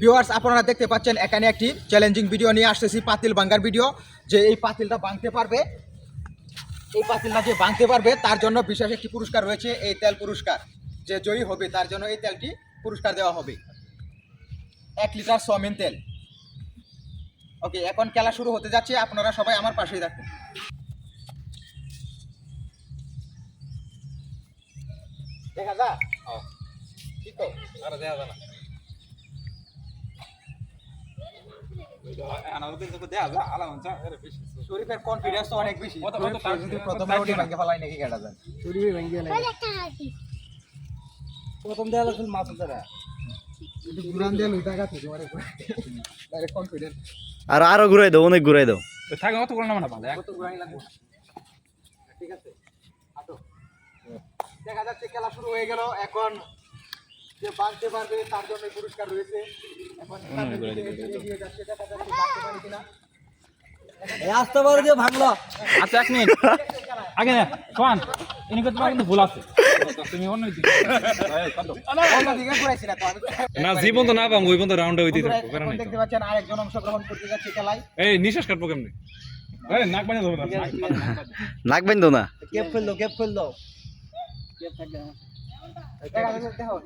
Viewers আপনারা দেখতে পাচ্ছেন এখানে একটি চ্যালেঞ্জিং ভিডিও নিয়ে আসতেছি পাতিল ভাঙ্গার ভিডিও যে এই পাতিলটা ভাঙতে পারবে। এই পাতিলটা যে ভাঙতে পারবে তার জন্য বিশেষ একটি পুরস্কার রয়েছে এই তেল পুরস্কার। যে জয়ী হবে তার জন্য এই তেলটি পুরস্কার দেওয়া হবে। এক লিটার সয়াবিন তেল। ওকে এখন খেলা শুরু হতে যাচ্ছে আপনারা সবাই আমার পাশেই থাকুন। দেখা যা ঠিক তো। আরে যায় না আমাদের তো দেয়া যায় আলাম চা আরে বেশি কনফিডেন্স তো অনেক বেশি প্রথমে নাকি প্রথম দেওয়া আসলে ঘুরান ডাইরেক্ট কনফিডেন্স আর আরও ঘুরাই দাও, অনেক ঘুরাই দাও। থাকে কত করে না ভালো কত ঘুরাই লাগবে ঠিক আছে দেখা যাচ্ছে, খেলা শুরু হয়ে গেল। এখন যে বাঁধতে পারবে তার জন্য পুরস্কার রয়েছে। এখন এগিয়ে যাচ্ছে দেখা যাচ্ছে বাঁধতে পারে কিনা। এই আসতে পারে ভাঙলো। আচ্ছা এক মিনিট। আগে শোন এনে তোমার কিন্তু ভুল আছে। তুমি অন্য দিকে অন্যদিকে ঘুরাইছি না তো না জীবন তো না পাবো ওই পর্যন্ত রাউন্ডে হইতে বন্ধুরা, থাকব কারণ দেখতে পাচ্ছেন আরেকজন অংশগ্রহণ করতে যাচ্ছে খেলায়। এই নিঃশ্বাস কাটবো কেমনি? নাক বানিয়ে না নাক বানিয়ে না। কেপ ফেলল কেপ ফেলল। কেপ থাকবে দেখা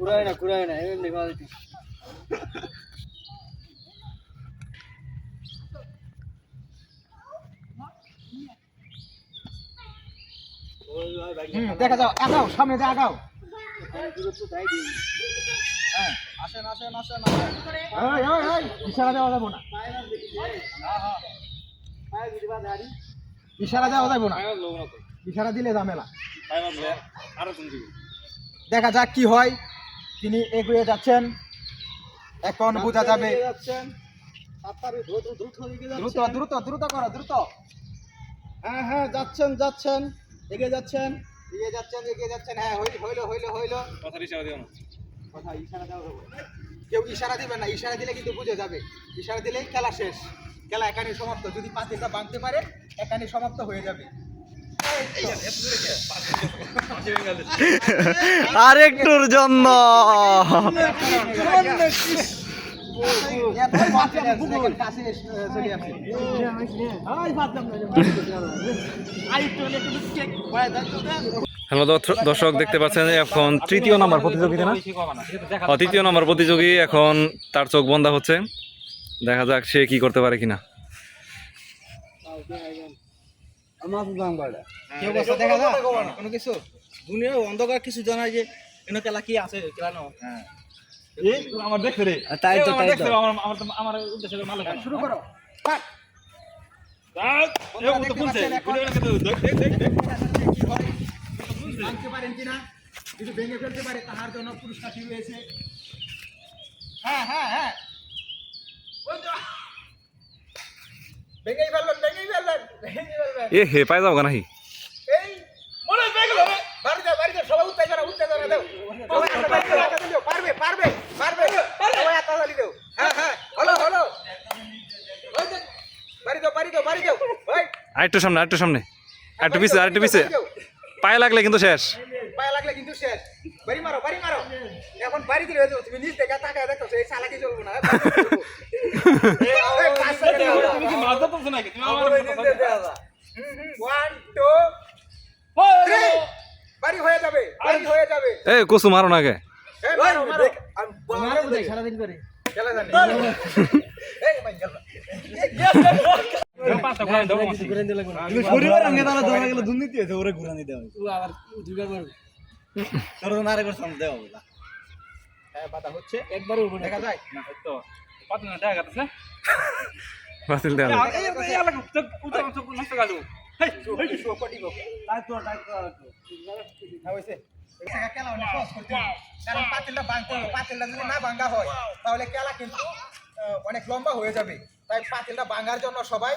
না না এমনি যাও আগাও সামনে দিয়ে আগাও। হ্যাঁ আসেন আসেন আসেন ইশারা দেওয়া যাব না। ইশারা দেওয়া যাব না। ইশারা দিলে ঝামেলা। আরও দিবি। দেখা যাক কি হয়। তিনি এগিয়ে যাচ্ছেন। এখন বোঝা যাবে। দ্রুত দ্রুত এগিয়ে দ্রুত যাচ্ছেন। দ্রুত দ্রুত করো দ্রুত। হ্যাঁ হ্যাঁ যাচ্ছেন যাচ্ছেন। এগিয়ে যাচ্ছেন এগিয়ে যাচ্ছেন এগিয়ে যাচ্ছেন। হ্যাঁ হইল হইল হইল হইল। কথার ইশারা দিও না। কথা ইশারা দেওয়া কেউ ইশারা দিবে না। ইশারা দিলে কিন্তু বুঝে যাবে। ইশারা দিলেই খেলা শেষ। খেলা এখানে সমাপ্ত। যদি পাতিলটা বাঁধতে পারে এখানে সমাপ্ত হয়ে যাবে। আর একটুর জন্য। হ্যালো দর্শক দেখতে পাচ্ছেন, এখন তৃতীয় নম্বর প্রতিযোগিতা না? তৃতীয় নম্বর প্রতিযোগী এখন তার চোখ বন্ধা হচ্ছে। দেখা যাক সে কি করতে পারে কিনা। আমার দাম বাড়া কি অবস্থা দেখা যায়? কোনো কিছু? দুনিয়ার অন্ধকার কিছু জানাই যে এনে খেলা কি আছে খেলা নাও আমার দেখছে রে তাই তো, তাই তো। আমার আমার উদ্দেশ্য করে শুরু করো। কাট। এ, ও তো খুলছে খুলে গেছে তো, দেখ দেখ দেখ দেখ কি? ভাঙতে পারেন কিনা? যদি ভেঙে ফেলতে পারে তাহার জন্য পুরস্কারটি রয়েছে হ্যাঁ হ্যাঁ হ্যাঁ। ভেঙেই এ হে পাই যাব নাকি এই মনে পেয়ে গেল সবাই দাও। সবাই একটা হাততালি দাও, পারবে, পারবে, পারবে। সবাই একটা হাততালি দাও। হ্যাঁ, হ্যাঁ, হলো, বাড়ি বাড়ি বাড়ি সামনে আর একটু সামনে আর একটু পিছে আর একটু পিছে। পায়ে লাগলে কিন্তু শেষ। পায়ে লাগলে কিন্তু শেষ। বাড়ি মারো, বাড়ি মারো। এখন বাড়ি দিলে হয়ে তুমি তাকায় দেখো, এই চালাকি চলবো না। তুমি কি মাছ ধরতেছো নাকি। বাড়ি হয়ে যাবে বাড়ি হয়ে যাবে এ কসু মারো না গে এই, মারো, মারো। সারাদিন করে খেলা জানি। এই, ভাই, খেলা। পাঁচটা ঘুরাই দেবো দিলে দুর্নীতি হয়েছে ওরে ঘুরান দিতে হবে আবার করবে তোর তো নারে করে সামনে দেওয়া বলা হ্যাঁ, বাধা হচ্ছে। একবার উপরে দেখা যায়? না তো পাঁচ মিনিট দেখা গেছে বাতিল দেওয়া এই এই এই আলাদা চোখ উঠে নষ্ট গেল হেই হেই শুয়োপটি গো। তাই তো তাই তো হ্যাঁ, হয়েছে। এই জায়গায় অনেক সহজ করতে কারণ পাতিলটা ভাঙতে হবে। পাতিলটা যদি না ভাঙা হয়, তাহলে খেলা কিন্তু অনেক লম্বা হয়ে যাবে তাই পাতিলটা ভাঙার জন্য সবাই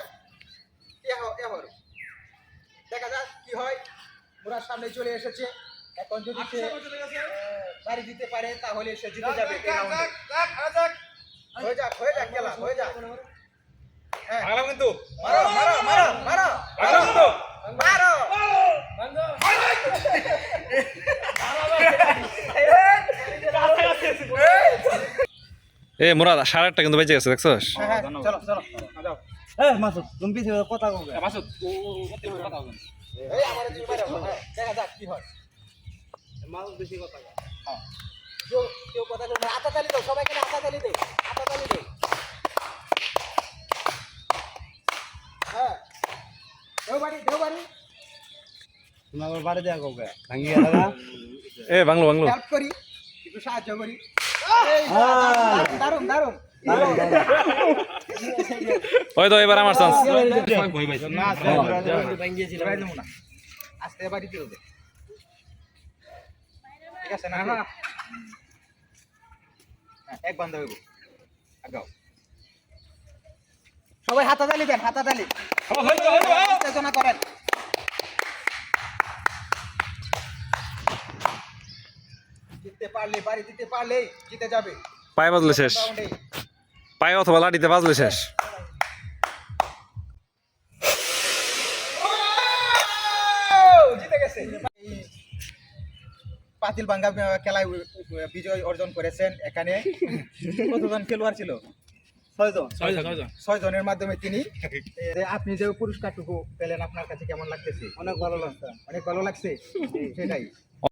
এ হর। দেখা যাক কি হয় মুরার সামনে চলে এসেছে এখন যদি সে বাড়ি দিতে পারে তাহলে সে জিতে যাবে হয়ে যাক হয়ে যাক খেলা হয়ে যাক হ্যাঁ কিন্তু মারো মারো মারো মারো আগলাম কিন্তু মারো এ মুরাদ সাড়ে আটটা কিন্তু বেঁচে গেছে দেখছস হ্যাঁ হ্যাঁ চলো চলো যাও এই মাসুদ তুমি পিছে কথা মাসুদ কথা বলেন এই আমার তুমি বাইরে হও, হ্যাঁ, দেখা যাক কি হয় মাসুদ বেশি কথা হ্যাঁ। কেউ কেউ কথা বলবে না। হাতা তালি দাও সবাই কেন হাতা তালি দে হাতা তালি দে। হ্যাঁ। দেও বাড়ি দেও বাড়ি তুমি আবার বাড়ি দেয়া কও কে ভাঙ্গি গেল না? এ বাংলো বাংলো হেল্প করি একটু সাহায্য করি। দারুণ দারুণ ওই তো এবার আমার চান্স ভয় পাইছে না আস্তে বাড়ি দিয়ে দে ঠিক আছে না হ্যাঁ এক বান্ধব হইব। আগাও। সবাই হাতা তালি দেন হাতা তালি উত্তেজনা করেন। জিততে পারলে বাড়ি দিতে পারলেই জিতে যাবে। পায়ে বাজলে শেষ। পায়ে অথবা লাঠিতে বাজলে শেষ ও, জিতে গেছে এই পাতিল বাঙ্গা খেলায় বিজয় অর্জন করেছেন এখানে। কতজন খেলোয়াড় ছিল? ছয়জন? ছয় জন ছয় জন ছয় জনের মাধ্যমে তিনি। আপনি যে পুরস্কারটুকু পেলেন আপনার কাছে কেমন লাগতেছে? অনেক ভালো লাগছে। অনেক ভালো লাগছে? সেটাই।